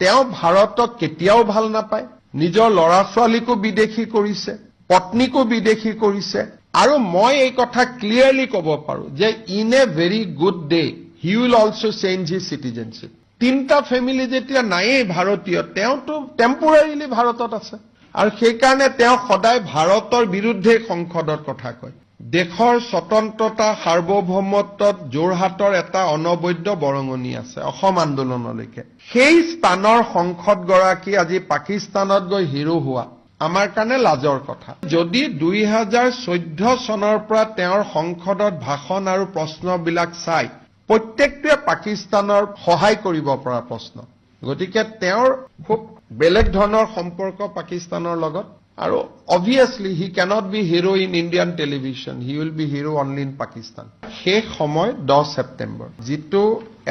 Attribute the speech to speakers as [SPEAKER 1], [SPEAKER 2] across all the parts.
[SPEAKER 1] তেওঁ ভাৰতক কেতিয়াও ভাল নাপায়। নিজৰ ল'ৰা ছোৱালীকো বিদেশী কৰিছে পত্নীকো বিদেশী কৰিছে। আৰু মই এই কথা ক্লিয়াৰলি ক'ব পাৰো যে in a very good day he will also' change he citizenship তিনিটা ফেমিলি যেতিয়া নায়েই ভাৰতীয় তেওঁতো টেম্পৰাৰীলি ভাৰতত আছে। আৰু সেইকাৰণে তেওঁ সদায় ভাৰতৰ বিৰুদ্ধে সংসদত কথা কয়। দেশৰ স্বতন্ত্ৰতা সাৰ্বভৌমত্বত যোৰহাটৰ এটা অনবদ্য বৰঙণি আছে অসম আন্দোলনলৈকে। সেই স্থানৰ সংসদগৰাকী আজি পাকিস্তানত গৈ হিৰো হোৱা। আমাৰ কাৰণে লাজৰ কথা। যদি দুই হাজাৰ চৈধ্য চনৰ পৰা তেওঁৰ সংসদত ভাষণ আৰু প্ৰশ্নবিলাক চাই প্ৰত্যেকটোৱে পাকিস্তানৰ সহায় কৰিব পৰা প্ৰশ্ন। গতিকে তেওঁৰ খুব বেলেগ ধৰণৰ সম্পৰ্ক পাকিস্তানৰ লগত। আৰু obviously he cannot be hero in Indian television he will be hero only in Pakistan শেষ সময় দহ ছেপ্টেম্বৰ যিটো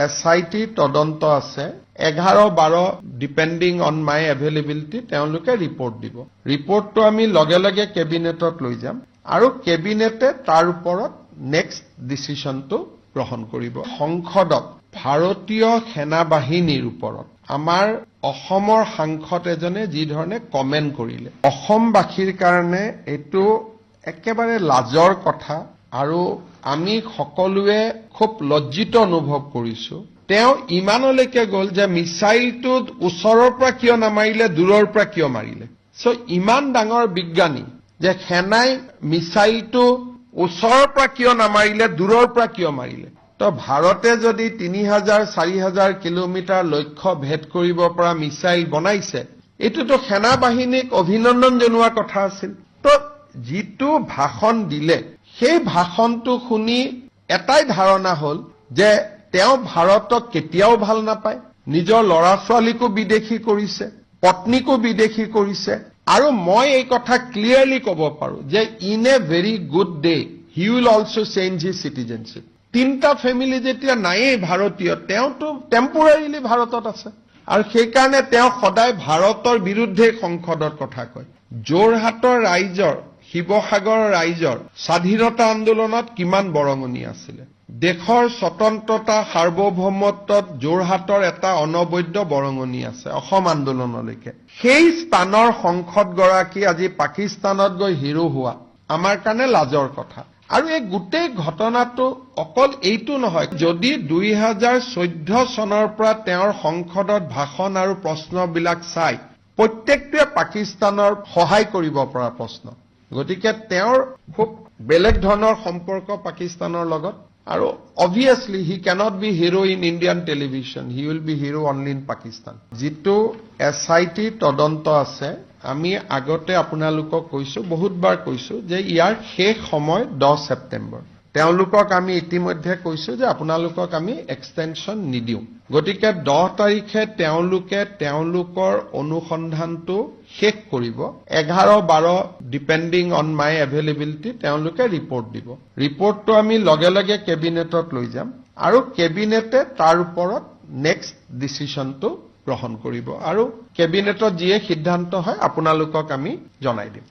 [SPEAKER 1] এছ আই টি তদন্ত আছে এঘাৰ বাৰ ডিপেণ্ডিং অন মাই এভেইলেবিলিটি তেওঁলোকে ৰিপৰ্ট দিব। ৰিপৰ্টটো আমি লগে লগে কেবিনেটত লৈ যাম আৰু কেবিনেটে তাৰ ওপৰত নেক্সট ডিচিশ্যনটো গ্ৰহণ কৰিব। সংসদত ভাৰতীয় সেনাবাহিনীৰ ওপৰত। আমাৰ অসমৰ সাংসদ এজনে যি ধৰণে কমেণ্ট কৰিলে। অসমবাসীৰ কাৰণে এইটো একেবাৰে লাজৰ কথা আৰু আমি সকলোৱে খুব লজ্জিত অনুভৱ কৰিছো। তেওঁ ইমানলৈকে গ'ল যে মিছাইলটো ওচৰৰ পৰা কিয় নামাৰিলে দূৰৰ পৰা কিয় মাৰিলে। চ' ইমান ডাঙৰ বিজ্ঞানী যে সেনাই মিছাইলটো ওচৰৰ পৰা কিয় নামাৰিলে দূৰৰ পৰা কিয় মাৰিলে। তো ভাৰতে যদি তিনি হাজাৰ চাৰি হাজাৰ কিলোমিটাৰ লক্ষ্য ভেদ কৰিব পৰা মিছাইল বনাইছে এইটোতো সেনাবাহিনীক অভিনন্দন জনোৱাৰ কথা আছিল। তো যিটো ভাষণ দিলে সেই ভাষণটো শুনি এটাই ধাৰণা হ'ল যে তেওঁ ভাৰতক কেতিয়াও ভাল নাপায়। নিজৰ ল'ৰা ছোৱালীকো বিদেশী কৰিছে পত্নীকো বিদেশী কৰিছে। আৰু মই এই কথা ক্লিয়াৰলি ক'ব পাৰো যে in a very good day he will also' change he citizenship তিনিটা ফেমিলি যেতিয়া নায়েই ভাৰতীয় তেওঁতো টেম্পৰাৰীলি ভাৰতত আছে। আৰু সেইকাৰণে তেওঁ সদায় ভাৰতৰ বিৰুদ্ধে সংসদত কথা কয়। যোৰহাটৰ ৰাইজৰ শিৱসাগৰৰ ৰাইজৰ স্বাধীনতা আন্দোলনত কিমান বৰঙণি আছিলে। দেশৰ স্বতন্ত্ৰতা সাৰ্বভৌমত্বত যোৰহাটৰ এটা অনবদ্য বৰঙণি আছে অসম আন্দোলনলৈকে। সেই স্থানৰ সংসদগৰাকী আজি পাকিস্তানত গৈ হিৰো হোৱা। আমাৰ কাৰণে লাজৰ কথা। আৰু এই গোটেই ঘটনাটো অকল এইটো নহয় যদি দুই হাজাৰ চৈধ্য চনৰ পৰা তেওঁৰ সংসদত ভাষণ আৰু প্ৰশ্নবিলাক চাই প্ৰত্যেকটোৱে পাকিস্তানৰ সহায় কৰিব পৰা প্ৰশ্ন। গতিকে তেওঁৰ খুব বেলেগ ধৰণৰ সম্পৰ্ক পাকিস্তানৰ লগত আৰু obviously he cannot be hero in Indian television he will be hero only in Pakistan যিটো এছ আই টি তদন্ত আছে আমি আগতে আপোনালোকক কৈছো বহুতবাৰ কৈছো যে ইয়াৰ শেষ সময় দহ ছেপ্টেম্বৰ। তেওঁলোকক আমি ইতিমধ্যে কৈছো যে আপোনালোকক আমি এক্সটেনশ্যন নিদিওঁ। গতিকে দহ তাৰিখে তেওঁলোকে তেওঁলোকৰ অনুসন্ধানটো শেষ কৰিব। এঘাৰ বাৰ ডিপেণ্ডিং অন মাই এভেইলেবিলিটি তেওঁলোকে ৰিপৰ্ট দিব। ৰিপৰ্টটো আমি লগে লগে কেবিনেটত লৈ যাম। আৰু কেবিনেটে তাৰ ওপৰত নেক্সট ডিচিশ্যনটো গ্ৰহণ কৰিব। আৰু কেবিনেটত যিয়ে সিদ্ধান্ত হয় আপোনালোকক আমি জনাই দিম।